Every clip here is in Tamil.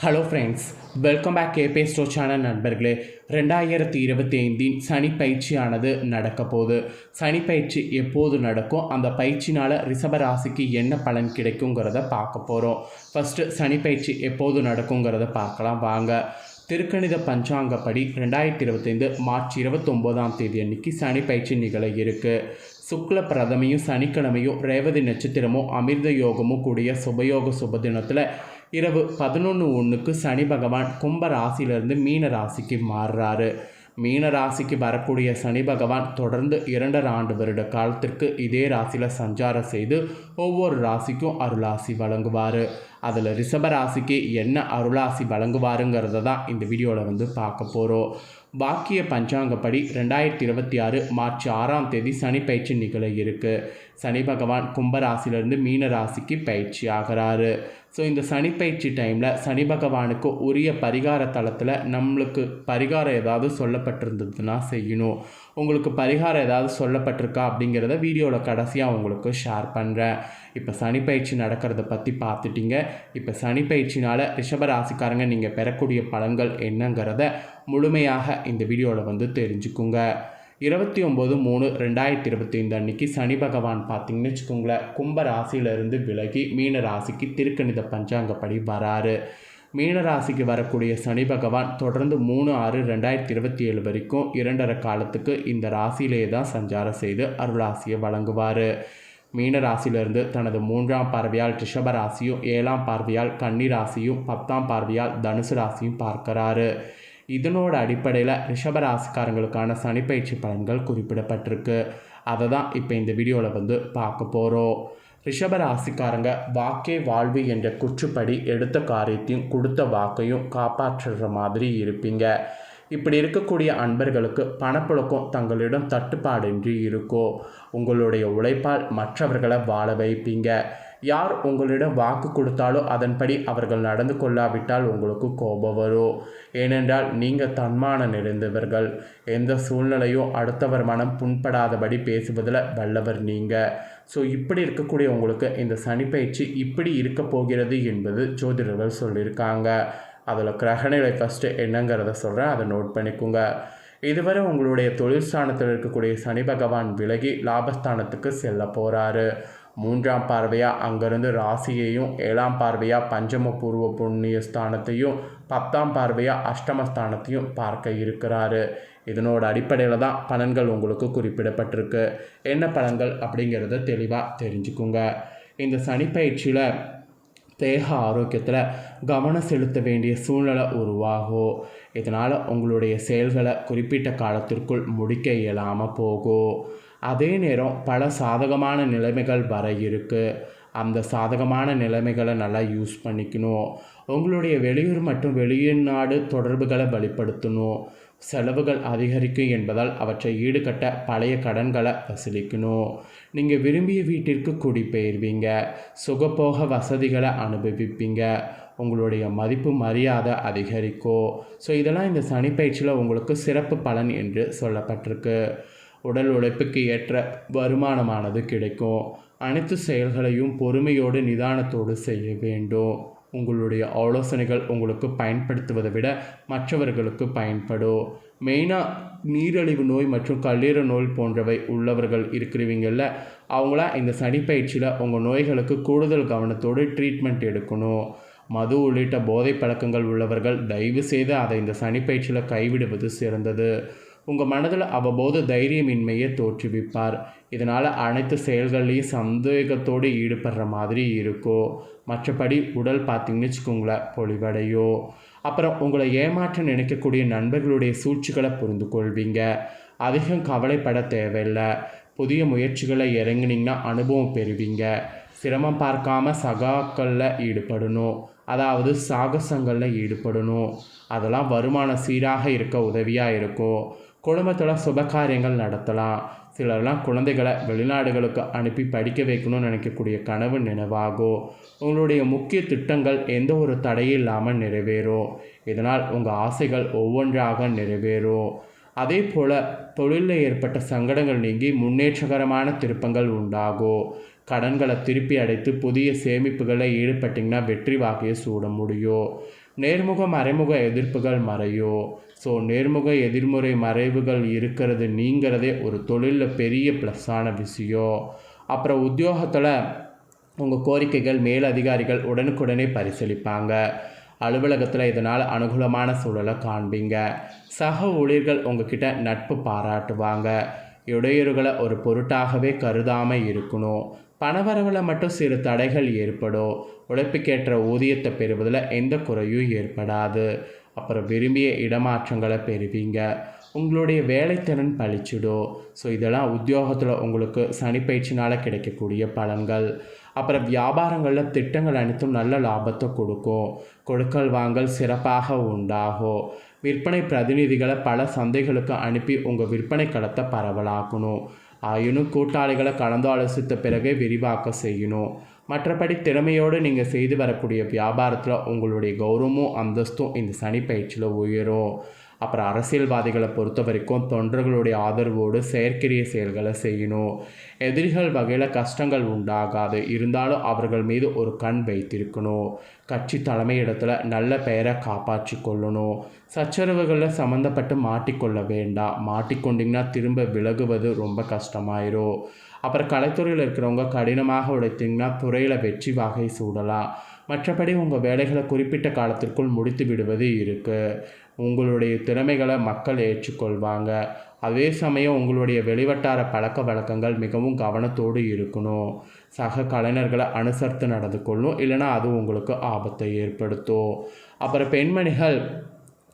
ஹலோ ஃப்ரெண்ட்ஸ் வெல்கம் பேக் கேபே ஸ்டோச்சான நண்பர்களே. ரெண்டாயிரத்தி இருபத்தி ஐந்தின் சனி பயிற்சியானது நடக்க போகுது. சனி பயிற்சி எப்போது நடக்கும்? அந்த பயிற்சினால் ரிஷபராசிக்கு என்ன பலன் கிடைக்குங்கிறத பார்க்க போகிறோம் ஃபஸ்ட்டு சனி பயிற்சி எப்போது நடக்குங்கிறத பார்க்கலாம். வாங்க. திருக்கணித பஞ்சாங்கப்படி ரெண்டாயிரத்தி இருபத்தைந்து மார்ச் இருபத்தொம்போதாம் தேதி அன்னைக்கு சனி பயிற்சி நிகழ இருக்குது சுக்ல பிரதமையும் சனிக்கிழமையும் ரேவதி நட்சத்திரமும் அமிர்த யோகமும் கூடிய சுபயோக சுப தினத்தில் இரவு பதினொன்று ஒன்றுக்கு சனி பகவான் கும்ப ராசியிலிருந்து மீன ராசிக்கு மாறுறாரு. மீன ராசிக்கு வரக்கூடிய சனி பகவான் தொடர்ந்து இரண்டரை ஆண்டு வருட காலத்திற்கு இதே ராசியில் சஞ்சாரம் செய்து ஒவ்வொரு ராசிக்கும் அருளாசி வழங்குவார். அதில் ரிஷப ராசிக்கு என்ன அருளாசி வழங்குவாருங்கிறத தான் இந்த வீடியோவில் வந்து பார்க்க போகிறோம் பாக்கிய பஞ்சாங்கப்படி ரெண்டாயிரத்தி இருபத்தி ஆறு மார்ச் ஆறாம் தேதி சனி பயிற்சி நிகழ இருக்குது சனி பகவான் கும்பராசிலிருந்து மீன ராசிக்கு பயிற்சி ஆகிறாரு. ஸோ இந்த சனி பயிற்சி டைமில் சனி பகவானுக்கு உரிய பரிகார தளத்தில் நம்மளுக்கு பரிகாரம் ஏதாவது சொல்லப்பட்டிருந்ததுன்னா செய்யணும். உங்களுக்கு பரிகாரம் ஏதாவது சொல்லப்பட்டிருக்கா அப்படிங்கிறத வீடியோவில் கடைசியாக உங்களுக்கு ஷேர் பண்ணுறேன் இப்போ சனி பயிற்சி நடக்கிறத பற்றி பார்த்துட்டிங்க. இப்போ சனி பயிற்சினால் ரிஷபராசிக்காரங்க நீங்கள் பெறக்கூடிய பலன்கள் என்னங்கிறத முழுமையாக இந்த வீடியோவில் வந்து தெரிஞ்சுக்குங்க. இருபத்தி ஒம்பது மூணு ரெண்டாயிரத்தி இருபத்தி ஐந்து அன்னைக்கு சனி பகவான் பார்த்தீங்கன்னு வச்சுக்கோங்களேன் கும்ப ராசியிலிருந்து விலகி மீன ராசிக்கு திருக்கணித பஞ்சாங்கப்படி வராரு. மீன ராசிக்கு வரக்கூடிய சனி பகவான் தொடர்ந்து மூணு ஆறு ரெண்டாயிரத்தி இருபத்தி ஏழு வரைக்கும் இரண்டரை காலத்துக்கு இந்த ராசியிலே தான் சஞ்சாரம் செய்து அருளாசியை வழங்குவார். மீன ராசியிலிருந்து தனது மூன்றாம் பார்வையால் ரிஷப ராசியும் ஏழாம் பார்வையால் கன்னி ராசியும் பத்தாம் பார்வையால் தனுசு ராசியும் பார்க்கிறாரு. இதனோட அடிப்படையில் ரிஷபராசிக்காரங்களுக்கான சனிப்பயிற்சி பலன்கள் குறிப்பிடப்பட்டிருக்கு. அதை தான் இப்போ இந்த வீடியோவில் வந்து பார்க்க போகிறோம் ரிஷபராசிக்காரங்க வாக்கே வாழ்வு என்ற குற்றுப்படி எடுத்த காரியத்தையும் கொடுத்த வாக்கையும் காப்பாற்றுற மாதிரி இருப்பீங்க. இப்படி இருக்கக்கூடிய அன்பர்களுக்கு பணப்புழக்கம் தங்களிடம் தட்டுப்பாடின்றி இருக்கோ உங்களுடைய உழைப்பால் மற்றவர்களை வாழ வைப்பீங்க. யார் உங்களிடம் வாக்கு கொடுத்தாலோ அதன்படி அவர்கள் நடந்து கொள்ளாவிட்டால் உங்களுக்கு கோபம் வரும். ஏனென்றால் நீங்கள் தன்மானம் நிறைந்தவர்கள். எந்த சூழ்நிலையும் அடுத்தவர் மனம் புண்படாதபடி பேசுவதில் வல்லவர் நீங்கள் ஸோ இப்படி இருக்கக்கூடிய உங்களுக்கு இந்த சனிப்பயிற்சி இப்படி இருக்க போகிறது என்பது ஜோதிடர்கள் சொல்லியிருக்காங்க. அதில் கிரகநிலை ஃபஸ்ட்டு என்னங்கிறத சொல்கிறேன். அதை நோட் பண்ணிக்கோங்க. இதுவரை உங்களுடைய தொழில் ஸ்தானத்தில் இருக்கக்கூடிய சனி பகவான் விலகி லாபஸ்தானத்துக்கு செல்ல போகிறாரு மூன்றாம் பார்வையாக அங்கேருந்து ராசியையும் ஏழாம் பார்வையாக பஞ்சம பூர்வ புண்ணிய ஸ்தானத்தையும் பத்தாம் பார்வையாக அஷ்டமஸ்தானத்தையும் பார்க்க இருக்கிறாரு. இதனோட அடிப்படையில் தான் பலன்கள் உங்களுக்கு குறிப்பிடப்பட்டிருக்கு. என்ன பலன்கள் அப்படிங்கிறத தெளிவாக தெரிஞ்சுக்குங்க. இந்த சனிப்பயிற்சியில் தேக ஆரோக்கியத்தில் கவனம் செலுத்த வேண்டிய சூழ்நிலை உருவாகும். இதனால் உங்களுடைய செயல்களை குறிப்பிட்ட காலத்திற்குள் முடிக்க இயலாமல் போகும். அதே நேரம் பல சாதகமான நிலைமைகள் வர இருக்குது அந்த சாதகமான நிலைமைகளை நல்லா யூஸ் பண்ணிக்கணும். உங்களுடைய வெளியூர் மற்றும் வெளிநாடு தொடர்புகளை வெளிப்படுத்தணும். செலவுகள் அதிகரிக்கும் என்பதால் அவற்றை ஈடுகட்ட பழைய கடன்களை வசூலிக்கணும். நீங்கள் விரும்பிய வீட்டிற்கு குடிபெயர்வீங்க. சுகப்போக வசதிகளை அனுபவிப்பீங்க. உங்களுடைய மதிப்பு மரியாதை அதிகரிக்கும். ஸோ இதெல்லாம் இந்த சனிப்பயிற்சியில் உங்களுக்கு சிறப்பு பலன் என்று சொல்லப்பட்டிருக்கு. உடல் உழைப்புக்கு ஏற்ற வருமானமானது கிடைக்கும். அனைத்து செயல்களையும் பொறுமையோடு நிதானத்தோடு செய்ய வேண்டும். உங்களுடைய ஆலோசனைகள் உங்களுக்கு பயன்படுத்துவதை விட மற்றவர்களுக்கு பயன்படும். மெயினாக நீரிழிவு நோய் மற்றும் கல்லீரல் நோய் போன்றவை உள்ளவர்கள் இருக்கிறவங்கள அவங்களாம் இந்த சனிப்பயிற்சியில் உங்கள் நோய்களுக்கு கூடுதல் கவனத்தோடு ட்ரீட்மெண்ட் எடுக்கணும். மது உள்ளிட்ட போதை பழக்கங்கள் உள்ளவர்கள் தயவு செய்து அதை இந்த சனிப்பயிற்சியில் கைவிடுவது சிறந்தது. உங்கள் மனதில் அவ்வப்போது தைரியமின்மையை தோற்றுவிப்பார். இதனால் அனைத்து செயல்கள்லேயும் சந்தேகத்தோடு ஈடுபடுற மாதிரி இருக்கும் மற்றபடி உடல் பார்த்திங்கன்னு வச்சுக்கோங்களேன் பொலிவடையோ. அப்புறம் உங்களை ஏமாற்ற நினைக்கக்கூடிய நண்பர்களுடைய சூழ்ச்சிகளை புரிந்து கொள்வீங்க. அதிகம் கவலைப்பட தேவையில்லை. புதிய முயற்சிகளை இறங்குனீங்கன்னா அனுபவம் பெறுவீங்க. சிரமம் பார்க்காம சகாக்களில் ஈடுபடணும். அதாவது சாகசங்களில் ஈடுபடணும். அதெல்லாம் வருமானம் சீராக இருக்க உதவியாக இருக்கும் குடும்பத்தில் சுபகாரியங்கள் நடத்தலாம். சிலர்லாம் குழந்தைகளை வெளிநாடுகளுக்கு அனுப்பி படிக்க வைக்கணும்னு நினைக்கக்கூடிய கனவு நினைவாகும். உங்களுடைய முக்கிய திட்டங்கள் எந்த ஒரு தடையும் இல்லாமல் நிறைவேறும். இதனால் உங்கள் ஆசைகள் ஒவ்வொன்றாக நிறைவேறும். அதே போல் தொழிலில் ஏற்பட்ட சங்கடங்கள் நீங்கி முன்னேற்றகரமான திருப்பங்கள் உண்டாகும். கடன்களை திருப்பி அடைத்து புதிய சேமிப்புகளை ஈடுபட்டிங்கன்னா வெற்றி வாகையை சூட முடியும். நேர்முக மறைமுக எதிர்ப்புகள் மறையும். ஸோ நேர்முக எதிர்முறை மறைவுகள் இருக்கிறது நீங்கிறதே ஒரு தொழிலில் பெரிய ப்ளஸ்ஸான விஷயம். அப்புறம் உத்தியோகத்தில் உங்கள் கோரிக்கைகள் மேலதிகாரிகள் உடனுக்குடனே பரிசீலிப்பாங்க. அலுவலகத்தில் இதனால் அனுகூலமான சூழலை காண்பீங்க. சக ஊழியர்கள் உங்ககிட்ட நட்பு பாராட்டுவாங்க. இடையூறுகளை ஒரு பொருட்டாகவே கருதாமல் இருக்கணும். பணவரவில் மட்டும் சிறு தடைகள் ஏற்படும். உழைப்புக்கேற்ற ஊதியத்தை பெறுவதில் எந்த குறையும் ஏற்படாது. அப்புறம் விரும்பிய இடமாற்றங்களை பெறுவீங்க. உங்களுடைய வேலைத்திறன் பழிச்சிடும் ஸோ இதெல்லாம் உத்தியோகத்தில் உங்களுக்கு சனிப்பயிற்சினால் கிடைக்கக்கூடிய பலன்கள். அப்புறம் வியாபாரங்களில் திட்டங்கள் அனைத்தும் நல்ல லாபத்தை கொடுக்கும். கொடுக்கல் வாங்கல் சிறப்பாக உண்டாகும் விற்பனை பிரதிநிதிகளை பல சந்தைகளுக்கு அனுப்பி உங்கள் விற்பனை களத்தை பரவலாக்கணும். ஆயினும் கூட்டாளிகளை கலந்தாலோசித்த பிறகே விரிவாக்க செய்யணும். மற்றபடி திறமையோடு நீங்கள் செய்து வரக்கூடிய வியாபாரத்தில் உங்களுடைய கௌரவமும் அந்தஸ்தும் இந்த சனி பயிற்சியில் உயரும். அப்புறம் அரசியல்வாதிகளை பொறுத்த வரைக்கும் தொண்டர்களுடைய ஆதரவோடு செயற்கரிய செயல்களை செய்யணும். எதிரிகள் வகையில் கஷ்டங்கள் உண்டாகாது. இருந்தாலும் அவர்கள் மீது ஒரு கண் வைத்திருக்கணும். கட்சி தலைமையிடத்தில் நல்ல பெயரை காப்பாற்றி கொள்ளணும். சச்சரவுகளில் சம்மந்தப்பட்டு மாட்டிக்கொள்ள வேண்டாம். மாட்டிக்கொண்டிங்கன்னா திரும்ப விலகுவது ரொம்ப கஷ்டமாயிரும். அப்புறம் கலைத்துறையில் இருக்கிறவங்க கடினமாக உழைத்தீங்கன்னா துறையில் வெற்றி வகை சூடலாம். மற்றபடி உங்கள் வேலைகளை குறிப்பிட்ட காலத்திற்குள் முடித்து விடுவது இருக்குது உங்களுடைய திறமைகளை மக்கள் ஏற்றுக்கொள்வாங்க. அதே சமயம் உங்களுடைய வெளிவட்டார பழக்க வழக்கங்கள் மிகவும் கவனத்தோடு இருக்கணும். சக கலைஞர்களை அனுசரித்து நடந்து கொள்ளும் இல்லைனா அது உங்களுக்கு ஆபத்தை ஏற்படுத்தும். அப்புறம் பெண்மணிகள்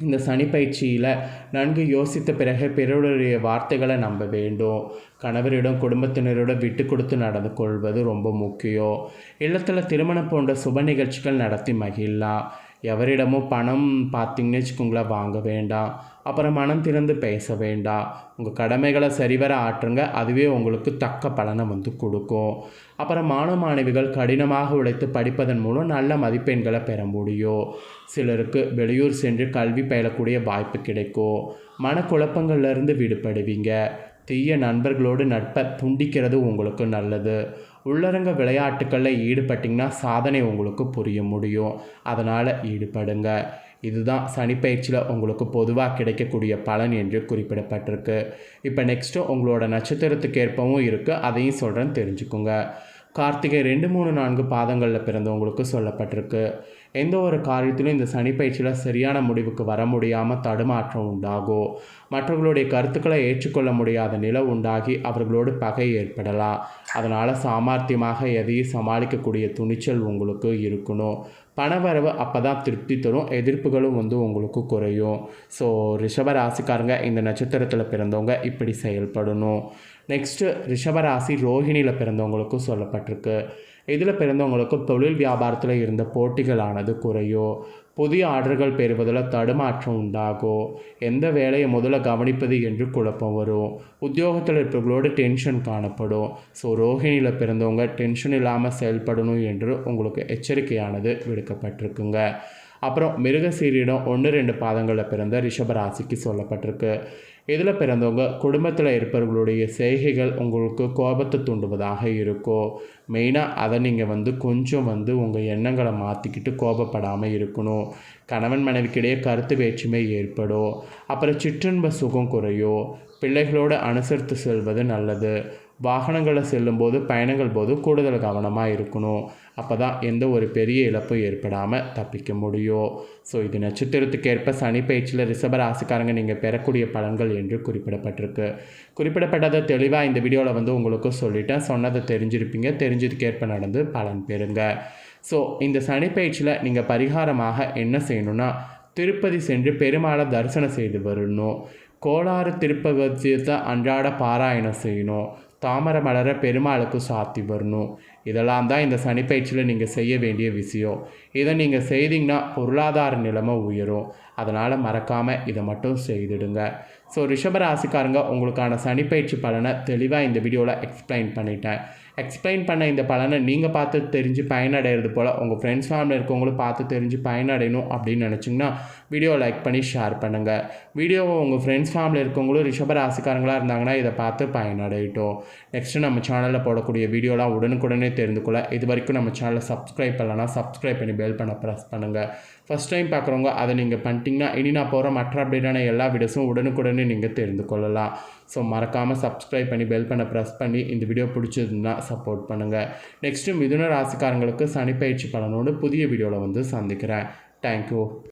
இந்த சனிப்பயிற்சியில் நன்கு யோசித்த பிறகு பிறருடைய வார்த்தைகளை நம்ப வேண்டும். கணவரிடம் குடும்பத்தினரிடம் விட்டு கொடுத்து நடந்து கொள்வது ரொம்ப முக்கியம். இல்லத்தில் திருமணம் போன்ற சுப நிகழ்ச்சிகள் நடத்தி மகிழலாம். எவரிடமும் பணம் பார்த்தீங்கன்னு வச்சுக்கோங்களேன் வாங்க வேண்டாம். அப்புறம் மனம் திறந்து பேச வேண்டாம் உங்கள் கடமைகளை சரிவர ஆற்றுங்க. அதுவே உங்களுக்கு தக்க பலனை வந்து கொடுக்கும். அப்புறம் மாணவ மாணவிகள் கடினமாக உழைத்து படிப்பதன் மூலம் நல்ல மதிப்பெண்களை பெற முடியும். சிலருக்கு வெளியூர் சென்று கல்வி பயிலக்கூடிய வாய்ப்பு கிடைக்கும். மனக்குழப்பங்கள்லேருந்து விடுபடுவீங்க. தீய நண்பர்களோடு நட்பை துண்டிக்கிறது உங்களுக்கு நல்லது. உள்ளரங்க விளையாட்டுக்களில் ஈடுபட்டிங்கன்னா சாதனை உங்களுக்கு புரிய முடியும். அதனால் ஈடுபடுங்க. இதுதான் சனிப்பயிற்சியில் உங்களுக்கு பொதுவாக கிடைக்கக்கூடிய பலன் என்று குறிப்பிடப்பட்டிருக்கு. இப்போ நெக்ஸ்ட்டு உங்களோட நட்சத்திரத்துக்கு ஏற்பவும் இருக்குது அதையும் சொல்கிறேன் தெரிஞ்சுக்கோங்க. கார்த்திகை ரெண்டு மூணு நான்கு பாதங்களில் பிறந்தவங்களுக்கு சொல்லப்பட்டிருக்கு. எந்த ஒரு காரியத்திலும் இந்த சனி பயிற்சியில் சரியான முடிவுக்கு வர முடியாமல் தடுமாற்றம் உண்டாகும் மற்றவர்களுடைய கருத்துக்களை ஏற்றுக்கொள்ள முடியாத நிலை உண்டாகி அவர்களோடு பகை ஏற்படலாம். அதனால் சாமர்த்தியமாக எதையும் சமாளிக்கக்கூடிய துணிச்சல் உங்களுக்கு இருக்கணும். பணவரவு அப்போ தான் திருப்தி தரும் எதிர்ப்புகளும் வந்து உங்களுக்கு குறையும். ஸோ ரிஷபராசிக்காரங்க இந்த நட்சத்திரத்தில் பிறந்தவங்க இப்படி செயல்படணும். நெக்ஸ்ட்டு ரிஷபராசி ரோஹிணியில் பிறந்தவங்களுக்கும் சொல்லப்பட்டிருக்கு. இதில் பிறந்தவங்களுக்கு தொழில் வியாபாரத்தில் இருந்த போட்டிகளானது குறையோ புதிய ஆர்டர்கள் பெறுவதில் தடுமாற்றம் உண்டாகும் எந்த வேலையை முதல்ல கவனிப்பது என்று குழப்பம் வரும். உத்தியோகத்தில் இருப்பவர்களோடு டென்ஷன் காணப்படும். ஸோ ரோஹிணியில் பிறந்தவங்க டென்ஷன் இல்லாமல் செயல்படணும் என்று உங்களுக்கு எச்சரிக்கையானது விடுக்கப்பட்டிருக்குங்க. அப்புறம் மிருகசீரிடம் ஒன்று ரெண்டு பாதங்களில் பிறந்த ரிஷபராசிக்கு சொல்லப்பட்டிருக்கு. இதில் பிறந்தவங்க குடும்பத்தில் இருப்பவர்களுடைய செய்கைகள் உங்களுக்கு கோபத்தை தூண்டுவதாக இருக்கும். மெயினாக அதை நீங்கள் வந்து கொஞ்சம் வந்து உங்கள் எண்ணங்களை மாற்றிக்கிட்டு கோபப்படாமல் இருக்கணும். கணவன் மனைவிக்கிடையே கருத்து வேற்றுமை ஏற்படும். அப்புறம் சிற்றின்ப சுகம் குறையும். பிள்ளைகளோடு அனுசரித்து செல்வது நல்லது. வாகனங்களை செல்லும்போது பயணங்கள் போது கூடுதல் கவனமாக இருக்கணும். அப்போ தான் எந்த ஒரு பெரிய இழப்பும் ஏற்படாமல் தப்பிக்க முடியும். ஸோ இது நட்சத்திரத்துக்கு ஏற்ப சனி பயிற்சியில் ரிஷப ராசிக்காரங்க நீங்கள் பெறக்கூடிய பலன்கள் என்று குறிப்பிடப்பட்டிருக்கு. குறிப்பிடப்பட்டதை தெளிவாக இந்த வீடியோவில் வந்து உங்களுக்கு சொல்லிட்டேன். சொன்னதை தெரிஞ்சிருப்பீங்க. தெரிஞ்சதுக்கேற்ப நடந்து பலன் பெறுங்க. ஸோ இந்த சனி பயிற்சியில் நீங்கள் பரிகாரமாக என்ன செய்யணும்னா திருப்பதி சென்று பெருமாளை தரிசனம் செய்து வரணும். கோளாறு திருப்பகத்தை அன்றாட பாராயணம் செய்யணும். தாமரை மலர பெருமாளுக்கு சாத்தி வரணும் இதெல்லாம் தான் இந்த சனிப்பயிற்சியில் நீங்கள் செய்ய வேண்டிய விஷயம். இதை நீங்கள் செய்தீங்கன்னா பொருளாதார நிலைமை உயரும். அதனால் மறக்காமல் இதை மட்டும் செய்துடுங்க. ஸோ ரிஷபராசிக்காரங்க உங்களுக்கான சனிப்பயிற்சி பலனை தெளிவாக இந்த வீடியோவில் எக்ஸ்பிளைன் பண்ணிட்டேன். எக்ஸ்பிளைன் பண்ண இந்த பலனை நீங்கள் பார்த்து தெரிஞ்சு பயனடைகிறது போல் உங்கள் ஃப்ரெண்ட்ஸ் ஃபேமிலி இருக்கவங்களும் பார்த்து தெரிஞ்சு பயனடையணும் அப்படின்னு நினச்சிங்கன்னா வீடியோ லைக் பண்ணி ஷேர் பண்ணுங்கள் வீடியோவை உங்கள் ஃப்ரெண்ட்ஸ் ஃபேமிலி இருக்கவங்களும் ரிஷபராசிக்காரங்களாக இருந்தாங்கன்னா இதை பார்த்து பயனடையட்டும். நெக்ஸ்ட்டு நம்ம சேனலில் போடக்கூடிய வீடியோலாம் உடனுக்குடனே தெரிந்து கொள்ள இது வரைக்கும் நம்ம சேனலை சப்ஸ்கிரைப் பண்ணலன்னா சப்ஸ்கிரைப் பண்ணி பெல் பண்ண ப்ரெஸ் பண்ணுங்கள் ஃபஸ்ட் டைம் பார்க்குறவங்க அதை நீங்கள் பண்ணிட்டீங்கன்னா இனி நான் போகிற மற்ற அப்டேட்டான எல்லா வீடியோஸும் உடனுக்குடனே நீங்கள் தெரிந்து கொள்ளலாம். ஸோ மறக்காமல் சப்ஸ்கிரைப் பண்ணி பெல் பண்ண ப்ரெஸ் பண்ணி இந்த வீடியோ பிடிச்சதுன்னா சப்போர்ட் பண்ணுங்கள் நெக்ஸ்ட்டு மிதுன ராசிக்காரங்களுக்கு சனிப்பயிற்சி பலனோடு புதிய வீடியோவில் வந்து சந்திக்கிறேன். தேங்க்யூ